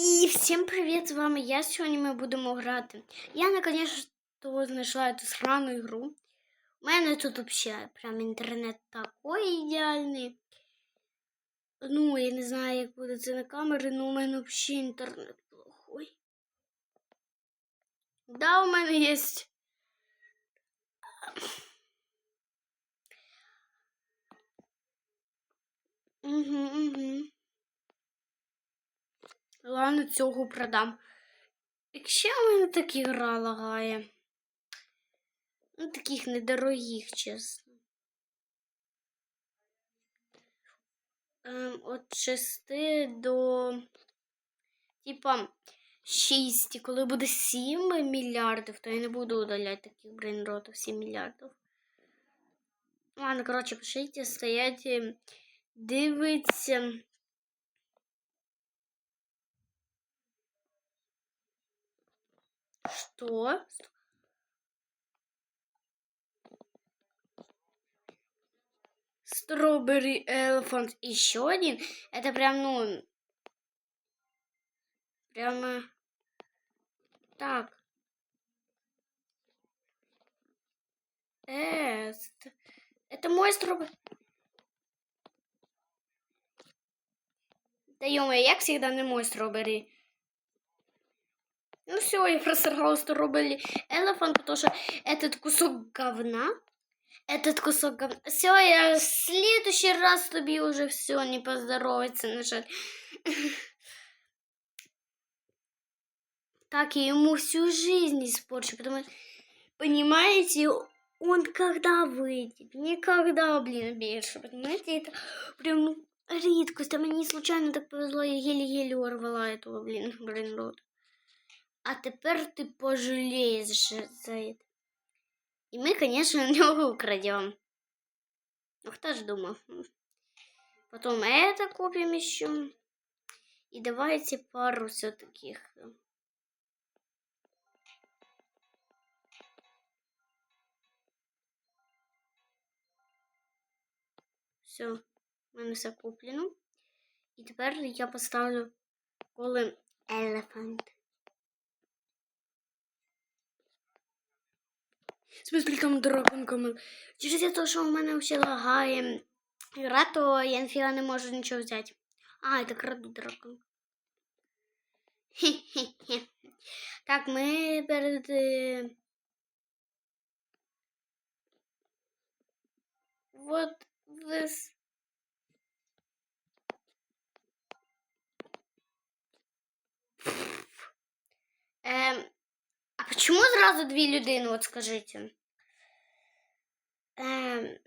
І всім привіт! З вами я. Сьогодні ми будемо грати. Я наконец то знайшла цю срану ігру. У мене тут взагалі прям інтернет такий ідеальний. Ну, я не знаю, як буде це на камері, але у мене взагалі інтернет плохой. Да, у мене є. Угу, угу. Ладно, цього продам. Якщо в мене такі гра лагає. Ну, таких недорогих, чесно. Ем, от 6 до. Типа 6. Коли буде 7 мільярдів, то я не буду удаляти таких брейнротів 7 мільярдів. Ладно, коротше, пишіть, стоять, дивиться. Что? Strawberry Elephant еще один. Это прям, ну, прямо так. Э, это, мой строберри. Да ё як всегда не мой строберри. Ну все, я просрала строберри Elephant, потому что этот кусок говна этот кусок говна. Все, я в следующий раз тобі уже все не поздоровается, на жаль. Так, я ему всю жизнь испорчу, потому что, понимаете, он когда выйдет? Никогда, блин, больше, понимаете, это прям ну, редкость, а мне случайно так повезло, я еле-еле урвала этого, блин, блин, рот. А теперь ты пожалеешь за это. И мы, конечно, его украдем. Ну, кто ж думал. Потом это купим еще. И давайте пару все-таких. Все, в мене все куплено. І тепер я поставлю колем Elephant. В смысле там дракон камел. Через те, що у мене вообще лагає гра, то я нафіга не можу нічого взяти. А, это краду дракон. Хе-хе-хе. Так, ми перед. е, Вот this. Эм, а почему сразу две людини, вот скажите? Эм,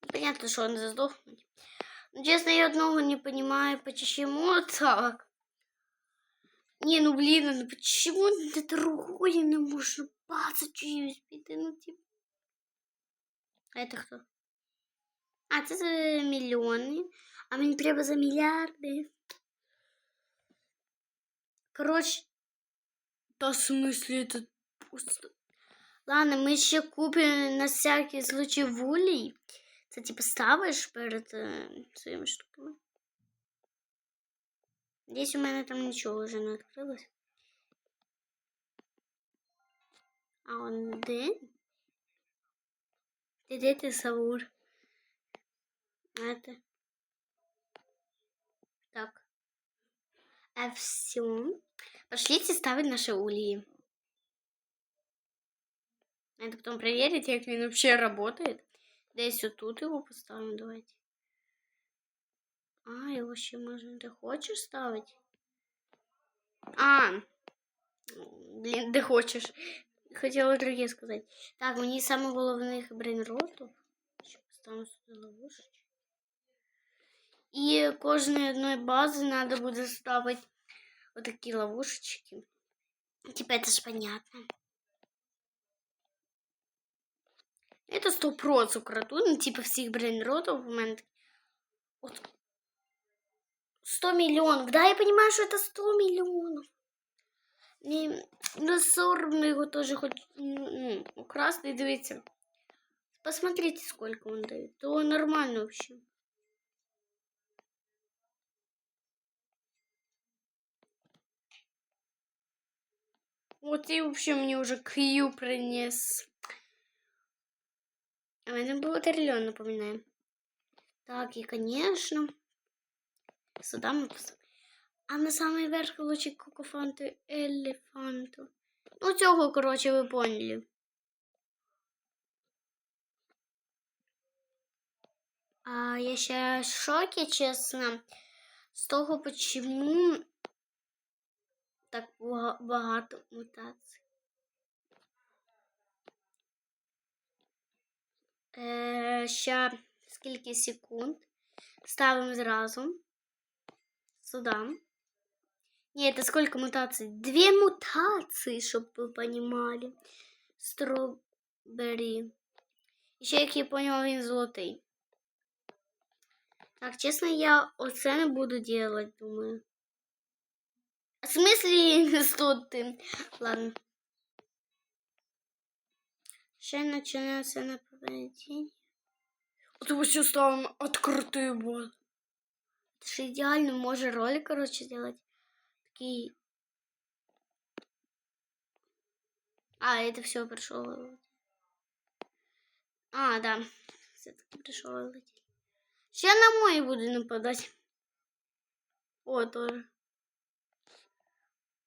понятно, что он сдохнуть. Но, честно, я одного не понимаю, почему так. Не, ну блин, ну почему на другое не можно бацать чьюсь ну типа. А это кто? А, це за мільйони. А мені треба за мільярди. Короче, да в смысле это пусто? Ладно, ми ще купимо на всякий случай вулій. Це типу ставиш перед е, своїми штуками. Десь у мене там нічого вже не відкрилось. А он де? Ти де ти, Саур? Это. Так. А все. Пошлите ставить наши ульи. Надо потом проверить, как он вообще работает. Десь вот тут его поставим, давайте. А, его вообще можно... Ты хочешь ставить? А, блин, ты хочешь. Хотела другие сказать. Так, мені саме головних брейнротів. Ще поставимо сюди ловушечки. І кожної одної бази надо буде ставити отакі ловушечки. Типа это ж понятно. Это сто процентов украду, ну, типа всех брейн-ротов у мене От 100 мільйонів. Да, я понимаю, что это сто миллионов. І ну, соромно ну, его тоже хоть, ну, украсти. Дивіться. Посмотрите, сколько он дает. То нормально вообще. Вот и в общем мне уже Кью принес. А мене було триллион, напоминаю. Так, и конечно, сюда мы поставим. А на самый верх лучше кокофанту елефанту. Ну, цього, короче, ви поняли. А я ще в шокі, чесно, з того, почему так багато мутацій. Е, ще скільки секунд. Ставимо зразу. Сюда. Не, это сколько мутаций? Две мутации, чтобы вы понимали. Стробери. Ще, як я поняла, він золотий. Так, честно, я оце не буду делать, думаю. В смысле не стути? Ладно. Ще починається на поведіння. От ось що ставимо відкритий бот. Это же идеально, можно ролик, короче, сделать. Такие... А, это все пришел. А, да. Все-таки пришел. Сейчас на мой буду нападать. О, тоже.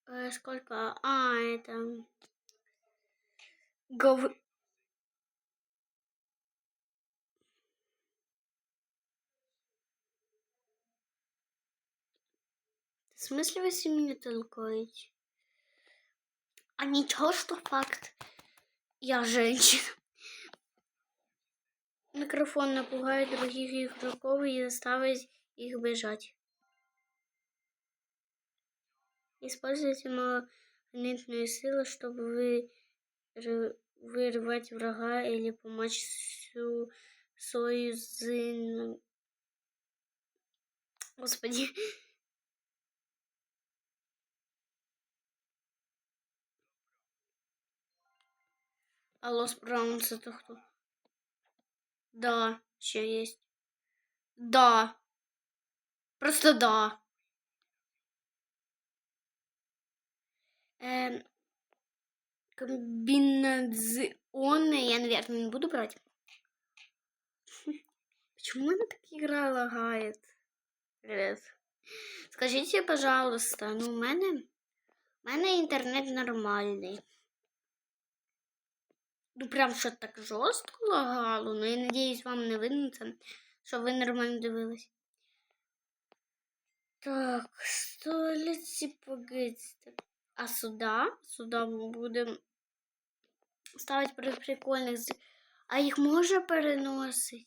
Э, сколько? А, это... Гов... смысле вы все меня толкаете? А ничего, что факт. Я женщина. Микрофон напугает других игроков и заставит их бежать. Используйте магнитную силу, чтобы вы вырвать врага или помочь всю свою зыну. Господи. Алло, Спраунс, это кто? Да, еще есть. Да. Просто да. Эм, комбинационные я, наверное, не буду брать. Почему она так игра лагает? Привет. Скажите, пожалуйста, ну, у мене, у мене інтернет нормальний. Ну, прям що так жорстко лагало. Ну, я надіюсь, вам не видно це, щоб ви нормально дивились. Так, столиці погодьте. А сюда, сюда ми будемо ставити при прикольних. А їх може переносити?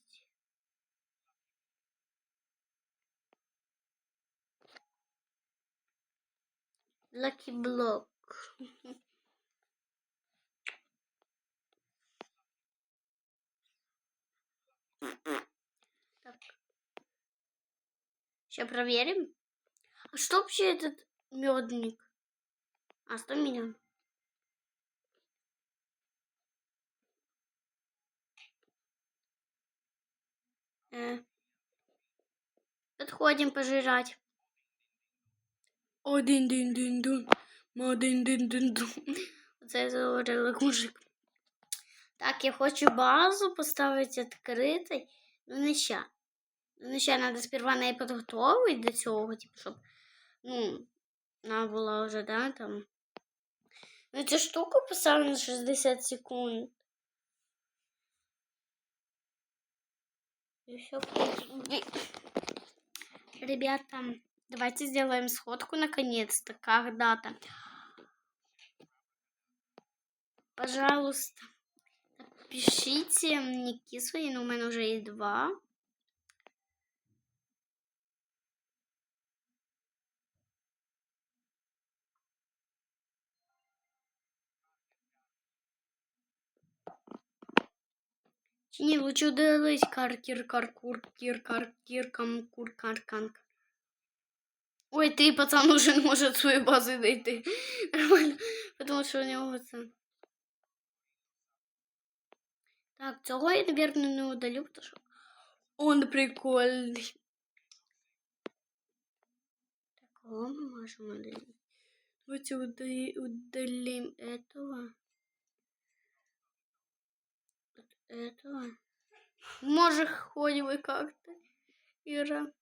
Lucky Block. Так. Сейчас проверим. А что вообще этот медник? А, 100 миллионов. Э. Подходим пожирать. Один дин дин дун. Один дин дин дун. Оце заговорила мужик. Так, я хочу базу поставити відкритий. Ну, не ща. Ну, не ща треба сперва неї підготовити до цього, типу, щоб, ну, вона була вже, да, там. Ну, цю штуку поставлю на 60 секунд. И все. Ребята, давайте сделаем сходку наконец-то. Когда-то. Пожалуйста, Пишите ники свои, но у меня уже есть два. Чи лучше удалить каркір, каркур, кір, каркір, камкур, карканк. Ой, ты, пацан, уже может свою базу найти. Нормально. Потому що у нього це. Так, цього я, наверное, не удалю, потому що Он прикольний. такого ми можемо удалити. Давайте удали- удалим этого. Вот этого. Может, хоть как-то Ира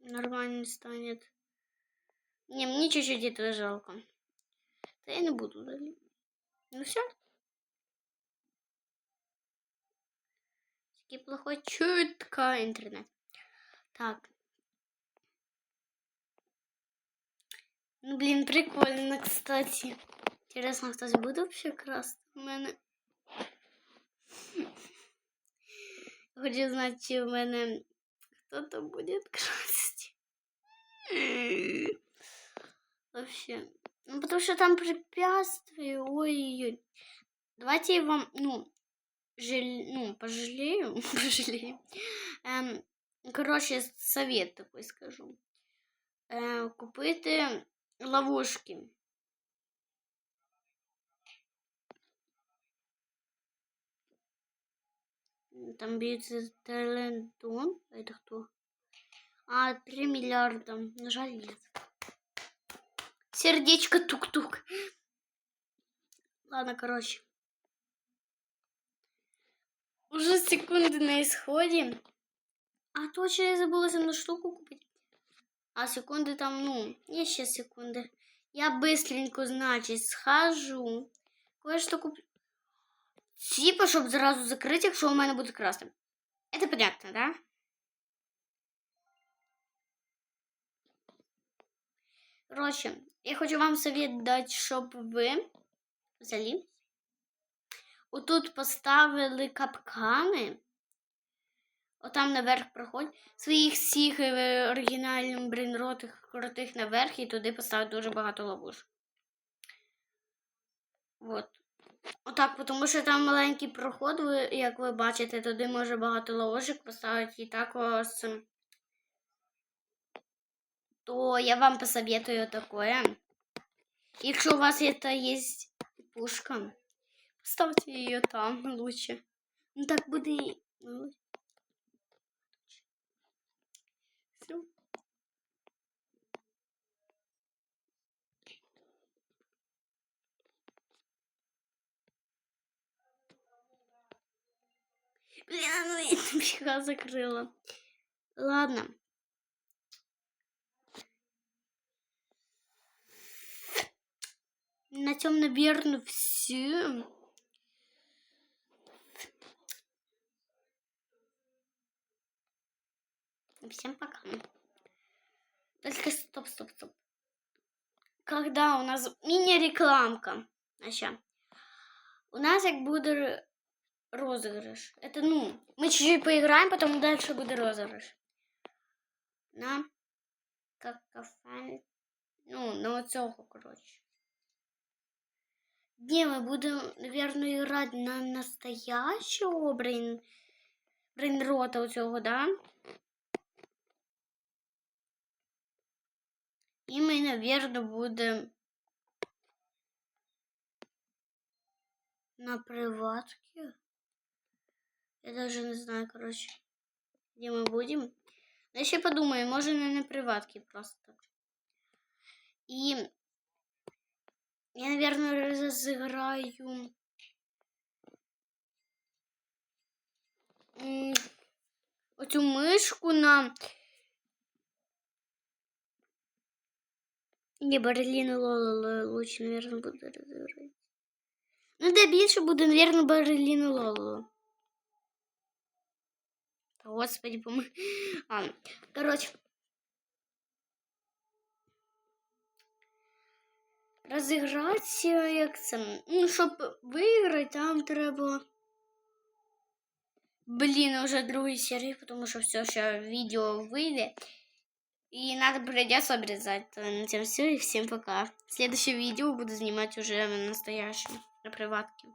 нормально станет. Не, мне чуть-чуть этого жалко. Да я не буду удалить. Ну все. Такий плохой чутка интернет. Так. Ну, блин, прикольно, кстати. Интересно, хтось буде вообще красти у мене. Хочу знати, чи у мене хто-то буде красти. Вообще. Ну, потому что там препятствия. Ой-ой-ой. Давайте я вам, ну, жаль, ну, пожалею, пожалею. Ем, коротше, совет такой скажу. Е, купити ловушки. Там бьется Телендон. А Это кто? А, 3 миллиарда. Жаль, нет. Сердечко тук-тук. Ладно, короче. Уже секунды на исходе. А точно я забыла одну штуку купить. А секунды там, ну, є ще секунди. Я быстренько, значить, схожу. Кое-що куплю. Типа, щоб зразу закрити, якщо у мене буде красним. Это понятно, да? Короче, я хочу вам совет дати, щоб ви взяли. Отут поставили капкани. Отам наверх проходь. Своїх всіх е, оригінальних брейнротих крутих наверх і туди поставити дуже багато ловушок. Вот. Отак, тому що там маленький проход, як ви бачите, туди може багато ловушок поставити і так. То я вам посоветую такое. Якщо у вас это есть пушка, поставьте ее там лучше. Ну так буде. і- ну, Все. Блин, я нафига закрыла. Ладно. На цьому, наверное, все. Всем пока. Только стоп, стоп, стоп. Когда у нас мини-рекламка. Аща. У нас як буде розыгрыш. Это, ну, мы чуть-чуть поиграем, потом дальше будет розыгрыш. На какафан. Ну, на оцього, короче. Не, мы будем, наверное, играть на настоящего брейн... брейнрота у цього, да? І ми, наверное, будем на приватке. Я даже не знаю, короче, где мы будем. Но еще подумаю, может, на приватке просто. И я, наверное, разыграю м, оцю мишку на Не, Барліна Лола лучше, наверное, буду розіграти. Ну, де більше буде, наверное, Барліна Лолу. Господи, помоги. А, короче. Розіграти, як це. Ну, щоб виграти, там треба. Блін, уже другой серии, потому что все, сейчас видео выйдет. И надо придется обрезать. На этом все и всем пока. Следующее видео буду снимать уже на настоящем, на приватке.